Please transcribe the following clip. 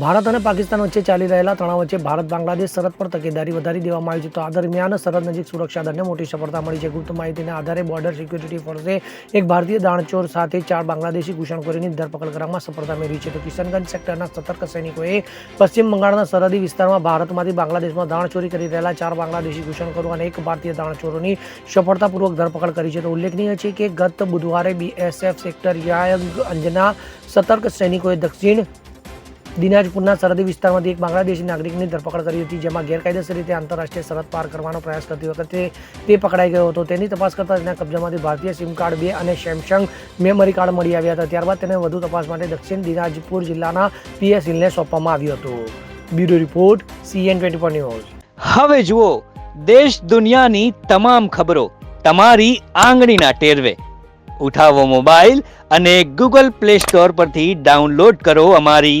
ભારત અને પાકિસ્તાન વચ્ચે ચાલી રહેલા તણાવ વચ્ચે ભારત બાંગ્લાદેશ સરહદ પર તકેદારી વધારી દેવામાં આવી છે. તો આ દરમિયાન સરહદ નજીક સુરક્ષા દળને મોટી સફળતા મળી છે. ગુપ્ત માહિતીના આધારે બોર્ડર સિક્યુરિટી ફોર્સે એક ભારતીય દાણચોર સાથે ચાર બાંગ્લાદેશી ઘૂસણખોરીની ધરપકડ કરવામાં સફળતા મેળવી છે. તો કિશનગંજ સેક્ટરના સતર્ક સૈનિકોએ પશ્ચિમ બંગાળના સરહદી વિસ્તારમાં ભારતમાંથી બાંગ્લાદેશમાં દાણચોરી કરી રહેલા ચાર બાંગ્લાદેશી ઘૂસણખોરો અને એક ભારતીય દાણચોરોની સફળતાપૂર્વક ધરપકડ કરી છે. તો ઉલ્લેખનીય છે કે ગત બુધવારે બીએસએફ સેક્ટર યાયગ અંજના સતર્ક સૈનિકોએ દક્ષિણ દિનાજપુરના સરહદી વિસ્તારમાંથી એક બાંગ્લાદેશી નાગરિકની ધરપકડ કરી હતી, જેમાં ગેરકાયદેસર રીતે આંતરરાષ્ટ્રીય સરહદ પાર કરવાનો પ્રયાસ કરતી વખતે તે પકડાઈ ગયો હતો. તેની તપાસ કરતા તેના કબજામાંથી ભારતીય સિમ કાર્ડ બે અને સેમસંગ મેમરી કાર્ડ મળી આવ્યા હતા. ત્યારબાદ તેને વધુ તપાસ માટે દક્ષિણ દિનાજપુર જિલ્લાના પીએસ હિલને સોંપવામાં આવ્યું હતું. Bureau report, CN twenty four news. હવે જુઓ, દેશ દુનિયાની તમામ ખબરો તમારી આંગળીના ટેરવે. ઉઠાવો મોબાઈલ અને ગૂગલ પ્લે સ્ટોર પરથી ડાઉનલોડ કરો અમારી